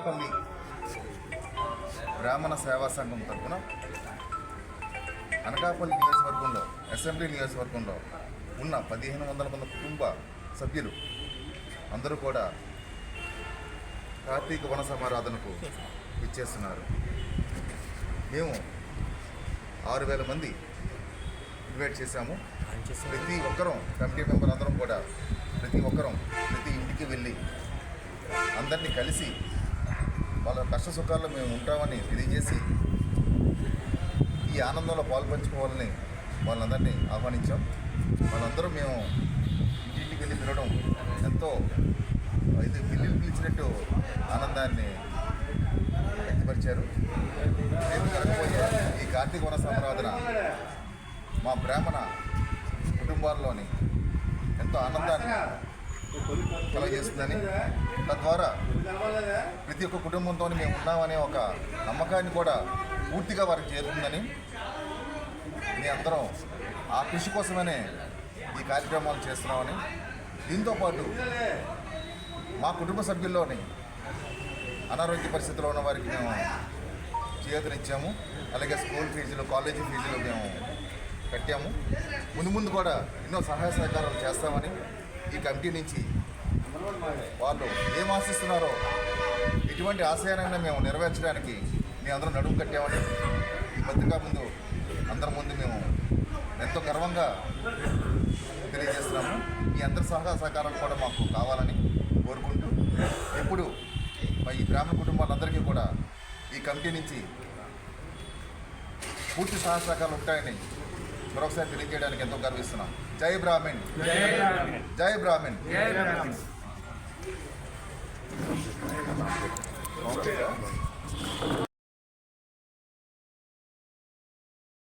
అనకాపల్లి బ్రాహ్మణ సేవా సంఘం తరఫున అనకాపల్లి నియోజకవర్గంలో అసెంబ్లీ నియోజకవర్గంలో ఉన్న పదిహేను వందల మంది కుటుంబ సభ్యులు అందరూ కూడా కార్తీక వన సమారాధనకు ఇచ్చేస్తున్నారు మేము ఆరు వేల మంది ఇన్వైట్ చేశాము. ప్రతి ఒక్కరం కమిటీ మెంబర్ అందరం కూడా ప్రతి ఒక్కరం ప్రతి ఇంటికి వెళ్ళి అందరినీ కలిసి వాళ్ళ కష్ట సుఖాల్లో మేము ఉంటామని తెలియజేసి ఈ ఆనందంలో పాల్పంచుకోవాలని వాళ్ళందరినీ ఆహ్వానించాం. వాళ్ళందరూ మేము ఇంటింటికి వెళ్ళి తినడం ఎంతో ఇది పిల్లలు పిలిచినట్టు ఆనందాన్ని వ్యక్తపరిచారు. రేపు జరగబోయే ఈ కార్తీక వన సంరాధన మా బ్రాహ్మణ కుటుంబాల్లోని ఎంతో ఆనందాన్ని కలగజేస్తుందని తద్వారా ప్రతి ఒక్క కుటుంబంతో మేము ఉన్నామనే ఒక నమ్మకాన్ని కూడా పూర్తిగా వారికి చేరుతుందని మీ అందరం ఆ కృషి కోసమనే ఈ కార్యక్రమాలు చేస్తున్నామని. దీంతో పాటు మా కుటుంబ సభ్యుల్లోని అనారోగ్య పరిస్థితిలో ఉన్న వారికి మేము చేతనిచ్చాము అలాగే స్కూల్ ఫీజులు కాలేజీ ఫీజులు మేము కట్టాము. ముందు ముందు కూడా ఎన్నో సహాయ సహకారాలు చేస్తామని ఈ కమిటీ నుంచి వాళ్ళు ఏం ఆశిస్తున్నారో ఎటువంటి ఆశయాన్ని మేము నెరవేర్చడానికి మేము అందరం నడుము కట్టామని ఈ పత్రికా ముందు అందరి ముందు మేము ఎంతో గర్వంగా తెలియజేస్తున్నాము. మీ అందరి సహకార సహకారాలు కూడా మాకు కావాలని కోరుకుంటూ ఎప్పుడు మా ఈ గ్రామ కుటుంబాలందరికీ కూడా ఈ కమిటీ నుంచి పూర్తి సహకారాలు ఉంటాయని మరొకసారి తెలియజేయడానికి ఎంతో గర్విస్తున్నాం జై బ్రాహ్మణ్ జై బ్రాహ్మణ్ ఓకే